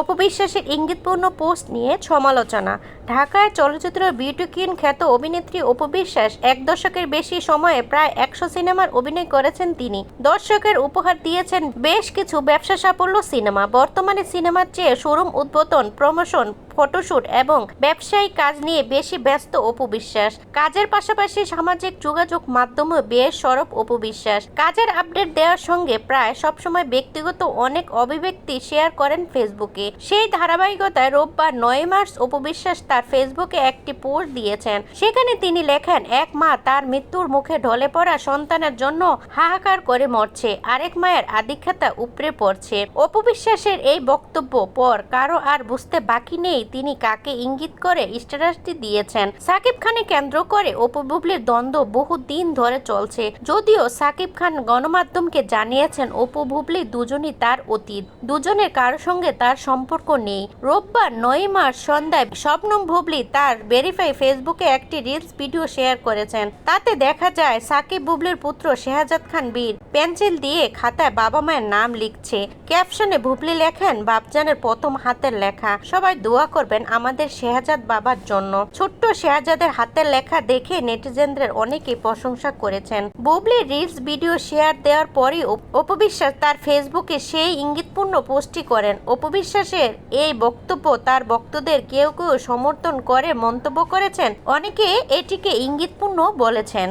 অপবিশ্বাসের ইঙ্গিতপূর্ণ post নিয়ে সমালোচনা। ঢাকায় চলচ্চিত্র বিউটি কুইন খ্যাত অভিনেত্রী অপবিশ্বাস এক দশকের বেশি সময়ে প্রায় একশো সিনেমার অভিনয় করেছেন তিনি। দর্শকের উপহার দিয়েছেন বেশ কিছু ব্যবসা সাফল্য সিনেমা। বর্তমানে সিনেমার চেয়ে শোরুম উদ্বোধন, প্রমোশন, ফটোশুট এবং ব্যবসায়িক কাজ নিয়ে বেশি ব্যস্ত অপু বিশ্বাস। কাজের পাশাপাশি সামাজিক যোগাযোগ মাধ্যমে বেশ সরব অপু বিশ্বাস। কাজের আপডেট দেওয়ার সঙ্গে প্রায় সবসময় ব্যক্তিগত অনেক অভিব্যক্তি শেয়ার করেন ফেসবুকে। সেই ধারাবাহিকতায় রোববার নয় মার্চ অপু বিশ্বাস তার ফেসবুকে একটি পোস্ট দিয়েছেন। সেখানে তিনি লেখেন, এক মা তার মৃত্যুর মুখে ঢলে পড়া সন্তানের জন্য হাহাকার করে মরছে। আরেক মায়ের আধিক্ষেতা উপড়ে পড়ছে। অপু বিশ্বাসের এই বক্তব্য পর কারও আর বুঝতে বাকি নেই তিনি কাকে ইঙ্গিত করে স্ট্যাটাসটি দিয়েছেন। সাকিব খানে কেন্দ্র করে অপু বুবলির দ্বন্দ্ব বহু দিন ধরে চলছে। যদিও সাকিব খান গণমাধ্যমকে জানিয়েছেন, অপু বুবলি দুজনই তার অতীত। দুজনের কারও সঙ্গে তার সম্পর্ক নেই। রোববার নয় মার্চ সন্ধ্যায় শবনম বুবলি তার ভেরিফাই ফেসবুকে একটি রিলস ভিডিও শেয়ার করেছেন। তাতে দেখা যায়, সাকিব বুবলির পুত্র শেহাজাদ খান বীর পেন্সিল দিয়ে খাতায় বাবা মায়ের নাম লিখছে। ক্যাপশনে বুবলি লেখেন, বাপজানের প্রথম হাতের লেখা। সবাই দোয়া করবেন আমাদের শেহাজাদ বাবার জন্য। ছোট্ট শেহাজাদের হাতের লেখা দেখে নেটিজেনদের অনেকেই প্রশংসা করেছেন। বুবলি রিলস ভিডিও শেয়ার দেওয়ার পরই অপবিশ্বাস তার ফেসবুকে সেই ইঙ্গিতপূর্ণ পোস্টটি করেন। অপবিশ্বাসের এই বক্তব্য তার ভক্তদের কেউ কেউ সমর্থন করে মন্তব্য করেছেন। অনেকে এটিকে ইঙ্গিতপূর্ণ বলেছেন।